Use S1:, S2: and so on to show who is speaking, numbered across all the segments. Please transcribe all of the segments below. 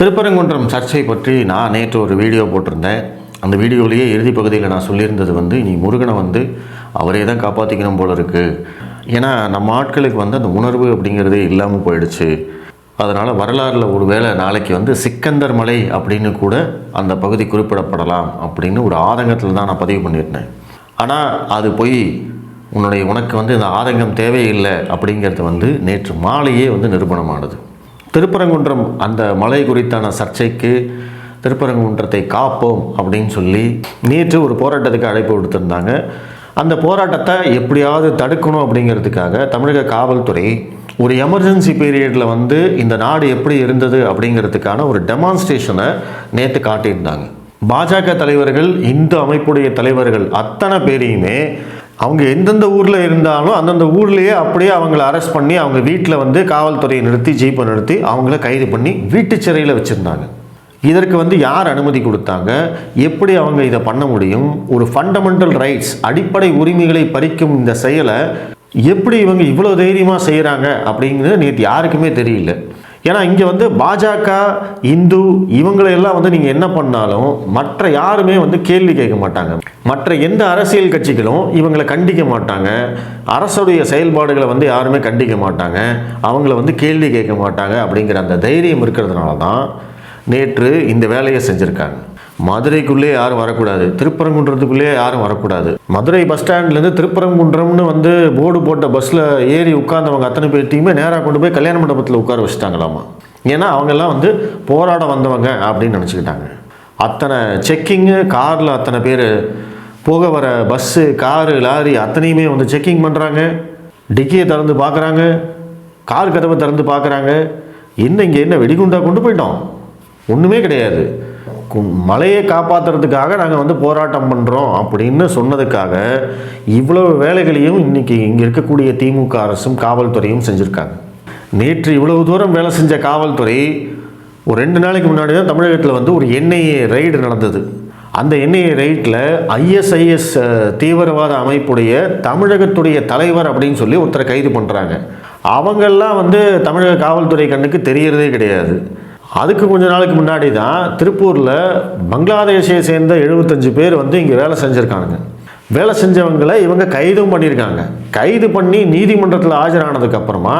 S1: திருப்பரங்குன்றம் சர்ச்சை பற்றி நான் நேற்று ஒரு வீடியோ போட்டிருந்தேன். அந்த வீடியோவிலேயே இறுதி பகுதியில் நான் சொல்லியிருந்தது வந்து நீ முருகனை வந்து அவரே தான் காப்பாற்றிக்கணும் போல இருக்குது ஏன்னா நம்ம ஆட்களுக்கு வந்து அந்த உணர்வு அப்படிங்கிறதே இல்லாமல் போயிடுச்சு. அதனால் வரலாறில் ஒரு வேளை நாளைக்கு வந்து சிக்கந்தர் மலை அப்படின்னு கூட அந்த பகுதி குறிப்பிடப்படலாம் அப்படின்னு ஒரு ஆதங்கத்தில் தான் நான் பதிவு பண்ணியிருந்தேன். ஆனால் அது போய் உன்னுடைய உனக்கு வந்து இந்த ஆதங்கம் தேவையில்லை அப்படிங்கிறது வந்து நேற்று மாலையே வந்து நிரூபணமானது. திருப்பரங்குன்றம் அந்த மலை குறித்தான சர்ச்சைக்கு திருப்பரங்குன்றத்தை காப்போம் அப்படின்னு சொல்லி நேற்று ஒரு போராட்டத்துக்கு அழைப்பு விடுத்திருந்தாங்க. அந்த போராட்டத்தை எப்படியாவது தடுக்கணும் அப்படிங்கிறதுக்காக தமிழக காவல்துறை ஒரு எமர்ஜென்சி பீரியடில் வந்து இந்த நாடு எப்படி இருந்தது அப்படிங்கிறதுக்கான ஒரு டெமான்ஸ்ட்ரேஷனை நேற்று காட்டியிருந்தாங்க. பாஜக தலைவர்கள் இந்து அமைப்புடைய தலைவர்கள் அத்தனை பேரையுமே அவங்க எந்தெந்த ஊரில் இருந்தாலும் அந்தந்த ஊர்லேயே அப்படியே அவங்கள அரெஸ்ட் பண்ணி அவங்க வீட்டில் வந்து காவல்துறையை நிறுத்தி ஜீப்பை நிறுத்தி அவங்கள கைது பண்ணி வீட்டு சிறையில் வச்சுருந்தாங்க. இதற்கு வந்து யார் அனுமதி கொடுத்தாங்க? எப்படி அவங்க இதை பண்ண முடியும்? ஒரு ஃபண்டமெண்டல் ரைட்ஸ் அடிப்படை உரிமைகளை பறிக்கும் இந்த செயலை எப்படி இவங்க இவ்வளோ தைரியமாக செய்கிறாங்க அப்படிங்கிறது நேற்று யாருக்குமே தெரியல. ஏன்னா இங்கே வந்து பாஜக இந்து இவங்களையெல்லாம் வந்து நீங்கள் என்ன பண்ணாலும் மற்ற யாருமே வந்து கேள்வி கேட்க மாட்டாங்க. மற்ற எந்த அரசியல் கட்சிகளும் இவங்களை கண்டிக்க மாட்டாங்க. அரசுடைய செயல்பாடுகளை வந்து யாருமே கண்டிக்க மாட்டாங்க. அவங்கள வந்து கேள்வி கேட்க மாட்டாங்க அப்படிங்கிற அந்த தைரியம் இருக்கிறதுனால தான் நேற்று இந்த வேலையை செஞ்சுருக்காங்க. மதுரைக்குள்ளே யாரும் வரக்கூடாது. திருப்பரங்குன்றத்துக்குள்ளே யாரும் வரக்கூடாது. மதுரை பஸ் ஸ்டாண்ட்லேருந்து திருப்பரங்குன்றம்னு வந்து போர்டு போட்ட பஸ்ஸில் ஏறி உட்கார்ந்தவங்க அத்தனை பேர்த்தையுமே நேராக கொண்டு போய் கல்யாண மண்டபத்தில் உட்கார வச்சுட்டாங்களாமா? ஏன்னா அவங்கெல்லாம் வந்து போராட வந்தவங்க அப்படின்னு நினச்சிக்கிட்டாங்க. அத்தனை செக்கிங்கு காரில் அத்தனை பேர். போக வர பஸ்ஸு காரு லாரி அத்தனையுமே வந்து செக்கிங் பண்ணுறாங்க டிக்கியை திறந்து பார்க்குறாங்க கார் கதவை திறந்து பார்க்குறாங்க என்ன இங்கே என்ன வெடிகுண்டா கொண்டு போயிட்டோம்? ஒன்றுமே கிடையாது. மலையை காப்பாற்றுறதுக்காக நாங்கள் வந்து போராட்டம் பண்ணுறோம் அப்படின்னு சொன்னதுக்காக இவ்வளவு வேலைகளையும் இன்னைக்கு இங்கே இருக்கக்கூடிய திமுக அரசும் காவல்துறையும் செஞ்சுருக்காங்க. நேற்று இவ்வளவு தூரம் வேலை செஞ்ச காவல்துறை ஒரு ரெண்டு நாளைக்கு முன்னாடி தான் தமிழகத்தில் வந்து ஒரு என்ஐஏ ரைடு நடந்தது. அந்த என்ஐஏ ரைட்டில் ஐஎஸ்ஐஎஸ் தீவிரவாத அமைப்புடைய தமிழகத்துடைய தலைவர் அப்படின்னு சொல்லி ஒருத்தரை கைது பண்ணுறாங்க அவங்கெல்லாம் வந்து தமிழக காவல்துறை கண்ணுக்கு தெரியறதே கிடையாது. அதுக்கு கொஞ்ச நாளைக்கு முன்னாடி தான் திருப்பூரில் பங்களாதேஷை சேர்ந்த எழுபத்தஞ்சு பேர் வந்து இங்கே வேலை செஞ்சுருக்கானுங்க. வேலை செஞ்சவங்களை இவங்க கைதும் பண்ணியிருக்காங்க கைது பண்ணி நீதிமன்றத்தில் ஆஜரானதுக்கப்புறமா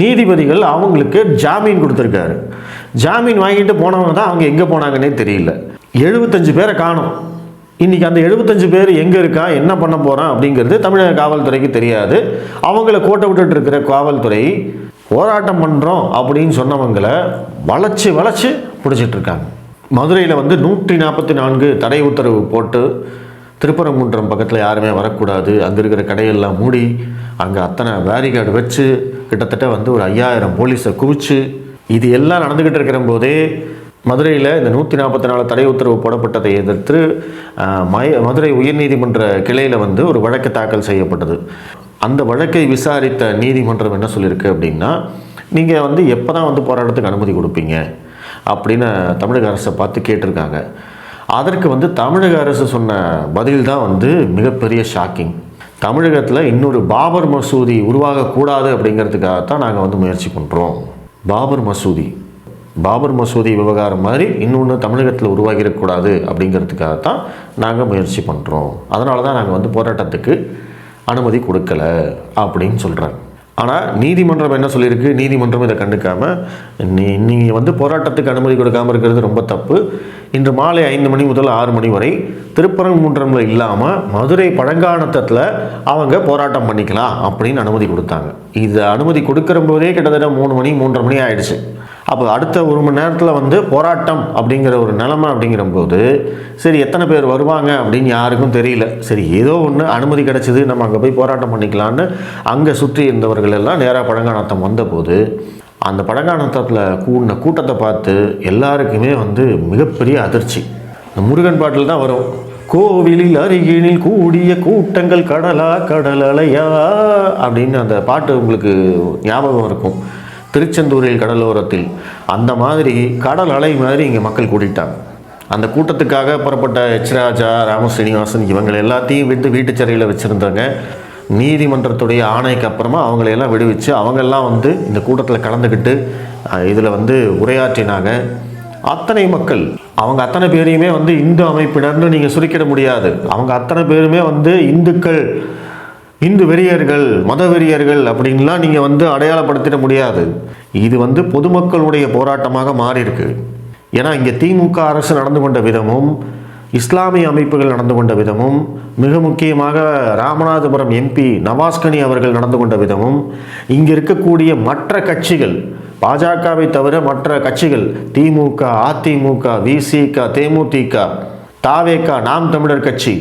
S1: நீதிபதிகள் அவங்களுக்கு ஜாமீன் கொடுத்துருக்காரு. ஜாமீன் வாங்கிட்டு போனவங்க தான் அவங்க எங்கே போனாங்கன்னே தெரியல. எழுபத்தஞ்சு பேரை காணும். இன்னைக்கு அந்த எழுபத்தஞ்சு பேர் எங்கே இருக்கா என்ன பண்ண போகிறான் அப்படிங்கிறது தமிழக காவல்துறைக்கு தெரியாது. அவங்கள கோட்டை விட்டுட்டு இருக்கிற காவல்துறை போராட்டம் பண்ணுறோம் அப்படின்னு சொன்னவங்களை வளைச்சு வளைச்சு பிடிச்சிட்ருக்காங்க. மதுரையில் வந்து நூற்றி நாற்பத்தி நான்கு தடை உத்தரவு போட்டு திருப்பரங்குன்றம் பக்கத்தில் யாருமே வரக்கூடாது. அங்கே இருக்கிற கடையெல்லாம் மூடி அங்கே அத்தனை பேரிகார்டு வச்சு கிட்டத்தட்ட வந்து ஒரு ஐயாயிரம் போலீஸை குவிச்சு இது எல்லாம் நடந்துக்கிட்டு இருக்கிற போதே மதுரையில் இந்த நூற்றி நாற்பத்தி நாலு தடை உத்தரவு போடப்பட்டதை எதிர்த்து மய மதுரை உயர்நீதிமன்ற கிளையில் வந்து ஒரு வழக்கு தாக்கல் செய்யப்பட்டது. அந்த வழக்கை விசாரித்த நீதிமன்றம் என்ன சொல்லியிருக்கு அப்படின்னா நீங்கள் வந்து எப்போ தான் வந்து போராட்டத்துக்கு அனுமதி கொடுப்பீங்க அப்படின்னு தமிழக அரசை பார்த்து கேட்டிருக்காங்க. அதற்கு வந்து தமிழக அரசு சொன்ன பதில் தான் வந்து மிகப்பெரிய ஷாக்கிங் தமிழகத்தில் இன்னொரு பாபர் மசூதி உருவாகக்கூடாது அப்படிங்கிறதுக்காக தான் நாங்கள் வந்து முயற்சி பண்ணுறோம் பாபர் மசூதி. பாபர் மசூதி விவகாரம் மாதிரி இன்னொன்று தமிழகத்தில் உருவாகிடக்கூடாது அப்படிங்கிறதுக்காகத்தான் நாங்கள் முயற்சி பண்ணுறோம் அதனால தான் நாங்கள் வந்து போராட்டத்துக்கு அனுமதி கொடுக்கல அப்படின்னு சொல்கிறாங்க ஆனால் நீதிமன்றம் என்ன சொல்லியிருக்கு? நீதிமன்றம் இதை கண்டுக்காமல் நீ நீங்கள் வந்து போராட்டத்துக்கு அனுமதி கொடுக்காம இருக்கிறது ரொம்ப தப்பு. இன்று மாலை ஐந்து மணி முதல் ஆறு மணி வரை திருப்பரங்குன்றம்ல இல்லாமல் மதுரை பழங்கானத்தத்தில் அவங்க போராட்டம் பண்ணிக்கலாம் அப்படின்னு அனுமதி கொடுத்தாங்க. இது அனுமதி கொடுக்குற போதே கிட்டத்தட்ட மூணு மணி மூன்றரை மணி ஆயிடுச்சு. அப்போ அடுத்த ஒரு மணி நேரத்தில் வந்து போராட்டம் அப்படிங்கிற ஒரு நிலைமை அப்படிங்கிற போது சரி எத்தனை பேர் வருவாங்க அப்படின்னு யாருக்கும் தெரியல. சரி ஏதோ ஒன்று அனுமதி கிடச்சிது நம்ம அங்கே போய் போராட்டம் பண்ணிக்கலான்னு அங்கே சுற்றி இருந்தவர்கள் எல்லாம் நேராக பழங்கானத்தம் வந்தபோது அந்த பழங்கானத்தத்தில் கூடின கூட்டத்தை பார்த்து எல்லாருக்குமே வந்து மிகப்பெரிய அதிர்ச்சி. இந்த முருகன் பாட்டில் தான் வரும். கோவிலில் அருகினில் கூடிய கூட்டங்கள் கடலா கடலையா அப்படின்னு அந்த பாட்டு உங்களுக்கு ஞாபகம் இருக்கும். திருச்செந்தூரில் கடலோரத்தில். அந்த மாதிரி கடல் அலை மாதிரி இங்கே மக்கள் கூட்டிட்டாங்க அந்த கூட்டத்துக்காக புறப்பட்ட எச் ராஜா ராம ஸ்ரீனிவாசன் எல்லாத்தையும் விட்டு வீட்டு சிறையில் வச்சுருந்தாங்க. நீதிமன்றத்துடைய ஆணைக்கு அப்புறமா அவங்களையெல்லாம் விடுவிச்சு அவங்கெல்லாம் வந்து இந்த கூட்டத்தில் கலந்துக்கிட்டு இதில் வந்து உரையாற்றினாங்க. அத்தனை மக்கள் அவங்க அத்தனை பேரையுமே வந்து இந்து அமைப்பினர்னு நீங்கள் சுருக்கிட முடியாது. அவங்க அத்தனை பேருமே வந்து இந்துக்கள். இந்து வெறியர்கள் மத வெறியர்கள் அப்படின்லாம் நீங்கள் வந்து அடையாளப்படுத்திட முடியாது. இது வந்து பொதுமக்களுடைய போராட்டமாக மாறியிருக்கு. ஏன்னா இங்கே திமுக அரசு நடந்து கொண்ட விதமும் இஸ்லாமிய அமைப்புகள் நடந்து கொண்ட விதமும் மிக முக்கியமாக ராமநாதபுரம் எம்பி நவாஸ்கனி அவர்கள் நடந்து கொண்ட விதமும் இங்கே இருக்கக்கூடிய மற்ற கட்சிகள் பாஜகவை தவிர மற்ற கட்சிகள் திமுக அதிமுக விசிக தேமுதிக தாவேக நாம் தமிழர் கட்சி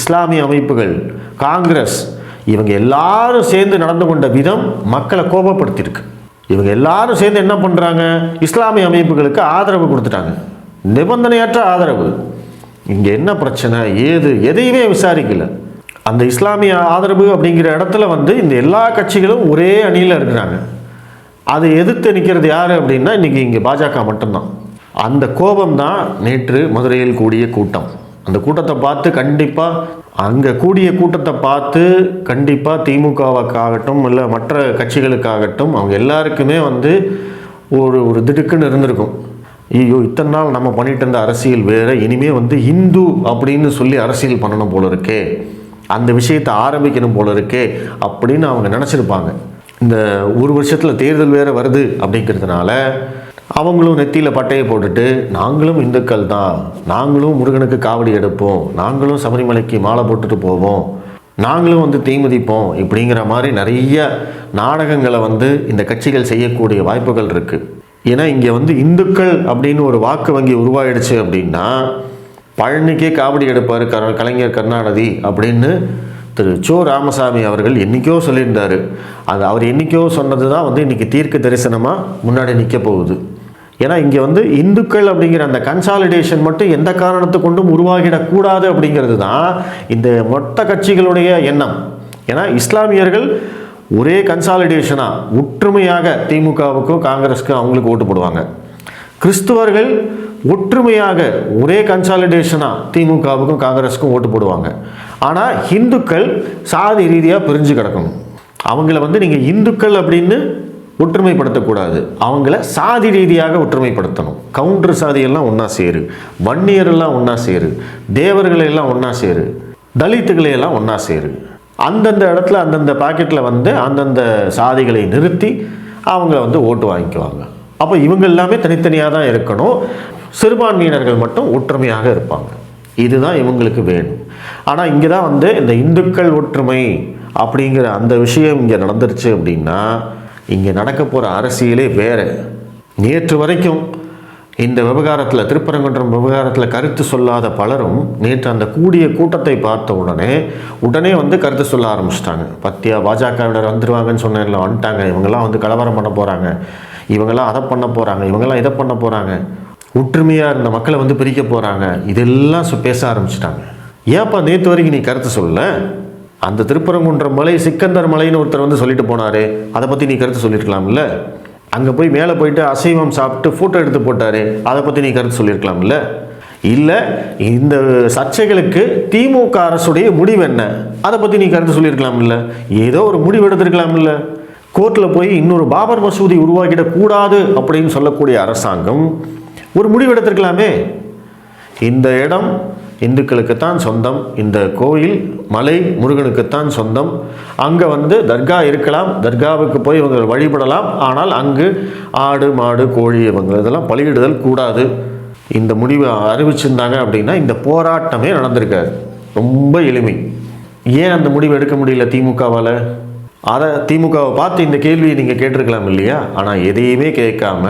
S1: இஸ்லாமிய அமைப்புகள் காங்கிரஸ் இவங்க எல்லாரும் சேர்ந்து நடந்து கொண்ட விதம் மக்களை கோபப்படுத்தியிருக்கு. இவங்க எல்லாரும் சேர்ந்து என்ன பண்ணுறாங்க இஸ்லாமிய அமைப்புகளுக்கு ஆதரவு கொடுத்துட்டாங்க. நிபந்தனையற்ற ஆதரவு. இங்கே என்ன பிரச்சனை? ஏது? எதையுமே விசாரிக்கல. அந்த இஸ்லாமிய ஆதரவு அப்படிங்கிற இடத்துல வந்து இந்த எல்லா கட்சிகளும் ஒரே அணியில் இருக்கிறாங்க. அதை எதிர்த்து நிற்கிறது யார் அப்படின்னா இன்றைக்கி இங்கே பாஜக மட்டும்தான். அந்த கோபம் தான் நேற்று மதுரையில் கூடிய கூட்டம். அந்த கூட்டத்தை பார்த்து கண்டிப்பாக அங்கே கூடிய கூட்டத்தை பார்த்து கண்டிப்பாக திமுகவுக்காகட்டும் இல்லை மற்ற கட்சிகளுக்காகட்டும் அவங்க எல்லாருக்குமே வந்து ஒரு ஒரு திடுக்குன்னு இருந்திருக்கும். ஐயோ இத்தனை நாள் நம்ம பண்ணிட்டு இருந்த அரசியல் வேறு இனிமேல் வந்து இந்து அப்படின்னு சொல்லி அரசியல் பண்ணணும் போல இருக்கே அந்த விஷயத்தை ஆரம்பிக்கணும் போல இருக்கே அப்படின்னு அவங்க நினச்சிருப்பாங்க. இந்த ஒரு வருஷத்தில் தேர்தல் வேறு வருது அப்படிங்கிறதுனால அவங்களும் நெத்தியில் பட்டையை போட்டுட்டு நாங்களும் இந்துக்கள் தான். நாங்களும் முருகனுக்கு காவடி எடுப்போம். நாங்களும் சபரிமலைக்கு மாலை போட்டுட்டு போவோம். நாங்களும் வந்து தீமதிப்போம் இப்படிங்கிற மாதிரி நிறைய நாடகங்களை வந்து இந்த கட்சிகள் செய்யக்கூடிய வாய்ப்புகள் இருக்குது ஏன்னா இங்கே வந்து இந்துக்கள் அப்படின்னு ஒரு வாக்கு வங்கி உருவாயிடுச்சு அப்படின்னா பழனிக்கே காவடி எடுப்பார் கர கலைஞர் கருணாநிதி அப்படின்னு திரு சோ ராமசாமி அவர்கள் என்றைக்கோ சொல்லியிருந்தார். அது அவர் என்றைக்கோ சொன்னது தான் வந்து இன்றைக்கி தீர்க்க தரிசனமாக முன்னாடி நிற்க போகுது. ஏன்னா இங்கே வந்து இந்துக்கள் அப்படிங்கிற அந்த கன்சாலிடேஷன் மட்டும் எந்த காரணத்தை கொண்டும் உருவாகிடக்கூடாது அப்படிங்கிறது தான் இந்த மொத்த கட்சிகளுடைய எண்ணம். ஏன்னா இஸ்லாமியர்கள் ஒரே கன்சாலிடேஷனாக ஒற்றுமையாக திமுகவுக்கும் காங்கிரஸுக்கும் அவங்களுக்கு ஓட்டு போடுவாங்க. கிறிஸ்துவர்கள் ஒற்றுமையாக ஒரே கன்சாலிடேஷனாக திமுகவுக்கும் காங்கிரஸுக்கும் ஓட்டு போடுவாங்க. ஆனால் இந்துக்கள் சாதி ரீதியாக பிரிஞ்சு கிடக்கணும். அவங்கள வந்து நீங்கள் இந்துக்கள் அப்படின்னு ஒற்றுமைப்படுத்தக்கூடாது. அவங்கள சாதி ரீதியாக ஒற்றுமைப்படுத்தணும். கவுண்டர் சாதியெல்லாம் ஒன்றா சேரு. வன்னியரெல்லாம் ஒன்றா சேரு. தேவர்களையெல்லாம் ஒன்றா சேரு. தலித்துகளையெல்லாம் ஒன்றா சேரு. அந்தந்த இடத்துல அந்தந்த பாக்கெட்டில் வந்து அந்தந்த சாதிகளை நிறுத்தி அவங்கள வந்து ஓட்டு வாங்கிக்குவாங்க. அப்போ இவங்க எல்லாமே தனித்தனியாக தான் இருக்கணும். சிறுபான்மையினர்கள் மட்டும் ஒற்றுமையாக இருப்பாங்க. இதுதான் இவங்களுக்கு வேணும். ஆனால் இங்கே தான் வந்து இந்த இந்துக்கள் ஒற்றுமை அப்படிங்கிற அந்த விஷயம் இங்கே நடந்துருச்சு அப்படின்னா இங்கே நடக்க போகிற அரசியலே வேறு. நேற்று வரைக்கும் இந்த விவகாரத்தில் திருப்பரங்குன்றம் விவகாரத்தில் கருத்து சொல்லாத பலரும் நேற்று அந்த கூடிய கூட்டத்தை பார்த்த உடனே உடனே வந்து கருத்து சொல்ல ஆரம்பிச்சிட்டாங்க. பத்தியா பாஜகவினர் வந்துடுவாங்கன்னு சொன்னேன்ல வந்துட்டாங்க. இவங்கெல்லாம் வந்து கலவரம் பண்ண போகிறாங்க இவங்கெல்லாம் அதை பண்ண போகிறாங்க இவங்கெல்லாம் இதை பண்ண போகிறாங்க ஒற்றுமையாக இருந்த மக்களை வந்து பிரிக்க போகிறாங்க இதெல்லாம் பேச ஆரம்பிச்சிட்டாங்க. ஏன்ப்பா நேற்று வரைக்கும் நீ கருத்து சொல்ல? அந்த திருப்பரங்குன்ற மலை சிக்கந்தர் மலைன்னு ஒருத்தர் வந்து சொல்லிட்டு போனாரு. அதை பற்றி நீ கருத்து சொல்லியிருக்கலாம்ல அங்கே போய் மேலே போயிட்டு அசைவம் சாப்பிட்டு ஃபோட்டோ எடுத்து போட்டார். அதை பற்றி நீ கருத்து சொல்லியிருக்கலாம்ல இல்லை இந்த சர்ச்சைகளுக்கு திமுக அரசுடைய முடிவு என்ன? அதை பற்றி நீ கருத்து சொல்லியிருக்கலாம்ல ஏதோ ஒரு முடிவு எடுத்திருக்கலாம்ல? கோர்ட்டில் போய் இன்னொரு பாபர் மசூதி உருவாக்கிடக்கூடாது அப்படின்னு சொல்லக்கூடிய அரசாங்கம் ஒரு முடிவு எடுத்திருக்கலாமே. இந்த இடம் இந்துக்களுக்குத்தான் சொந்தம். இந்த கோயில் மலை முருகனுக்குத்தான் சொந்தம். அங்கே வந்து தர்கா இருக்கலாம். தர்காவுக்கு போய் இவங்க வழிபடலாம். ஆனால் அங்கு ஆடு மாடு கோழி இவங்க இதெல்லாம் பலியிடுதல் கூடாது. இந்த முடிவை அறிவிச்சிருந்தாங்க அப்படின்னா இந்த போராட்டமே நடந்திருக்காது. ரொம்ப எளிமை. ஏன் அந்த முடிவு எடுக்க முடியல திமுகவால்? அதை திமுகவை பார்த்து இந்த கேள்வியை நீங்கள் கேட்டிருக்கலாம் இல்லையா? ஆனால் எதையுமே கேட்காம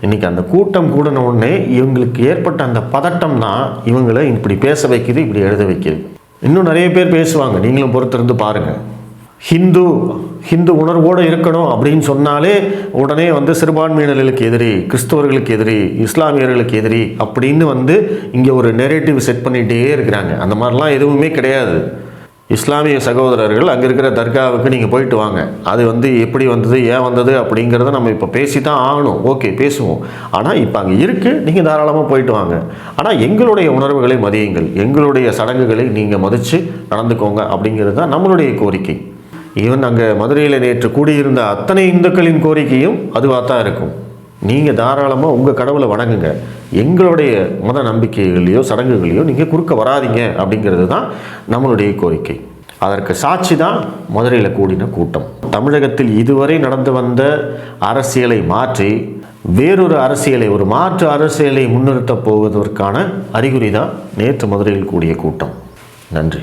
S1: இன்னைக்கு அந்த கூட்டம் கூடின உடனே இவங்களுக்கு ஏற்பட்ட அந்த பதட்டம் தான் இவங்களை இப்படி பேச வைக்குது இப்படி எழுத வைக்குது. இன்னும் நிறைய பேர் பேசுவாங்க. நீங்களும் பொறுத்திருந்து பாருங்கள் ஹிந்து ஹிந்து உணர்வோடு இருக்கணும் அப்படின்னு சொன்னாலே உடனே வந்து சிறுபான்மையினர்களுக்கு எதிரி கிறிஸ்தவர்களுக்கு எதிரி இஸ்லாமியர்களுக்கு எதிரி அப்படின்னு வந்து இங்கே ஒரு நெரேட்டிவ் செட் பண்ணிகிட்டே இருக்கிறாங்க. அந்த மாதிரிலாம் எதுவுமே கிடையாது. இஸ்லாமிய சகோதரர்கள் அங்கே இருக்கிற தர்காவுக்கு நீங்கள் போயிட்டு வாங்க. அது வந்து எப்படி வந்தது ஏன் வந்தது அப்படிங்கிறத நம்ம இப்போ பேசி தான் ஆகணும். ஓகே பேசுவோம். ஆனால் இப்போ அங்கே இருக்குது நீங்கள் தாராளமாக போயிட்டு வாங்க. ஆனால் எங்களுடைய உணர்வுகளை மதியுங்கள். எங்களுடைய சடங்குகளை நீங்கள் மதித்து நடந்துக்கோங்க அப்படிங்கிறது தான் நம்மளுடைய கோரிக்கை. ஈவன் அங்கே மதுரையில் நேற்று கூடியிருந்த அத்தனை இந்துக்களின் கோரிக்கையும் அதுவாக தான் இருக்கும். நீங்கள் தாராளமாக உங்கள் கடவுளை வணங்குங்க. எங்களுடைய மத நம்பிக்கைகளையோ சடங்குகளையோ நீங்கள் குறுக்க வராதீங்க அப்படிங்கிறது தான் நம்மளுடைய கோரிக்கை. அதற்கு சாட்சி தான் மதுரையில் கூடின கூட்டம். தமிழகத்தில் இதுவரை நடந்து வந்த அரசியலை மாற்றி வேறொரு அரசியலை ஒரு மாற்று அரசியலை முன்னிறுத்தப் போவதற்கான அறிகுறி தான் நேற்று மதுரையில் கூடிய கூட்டம். நன்றி.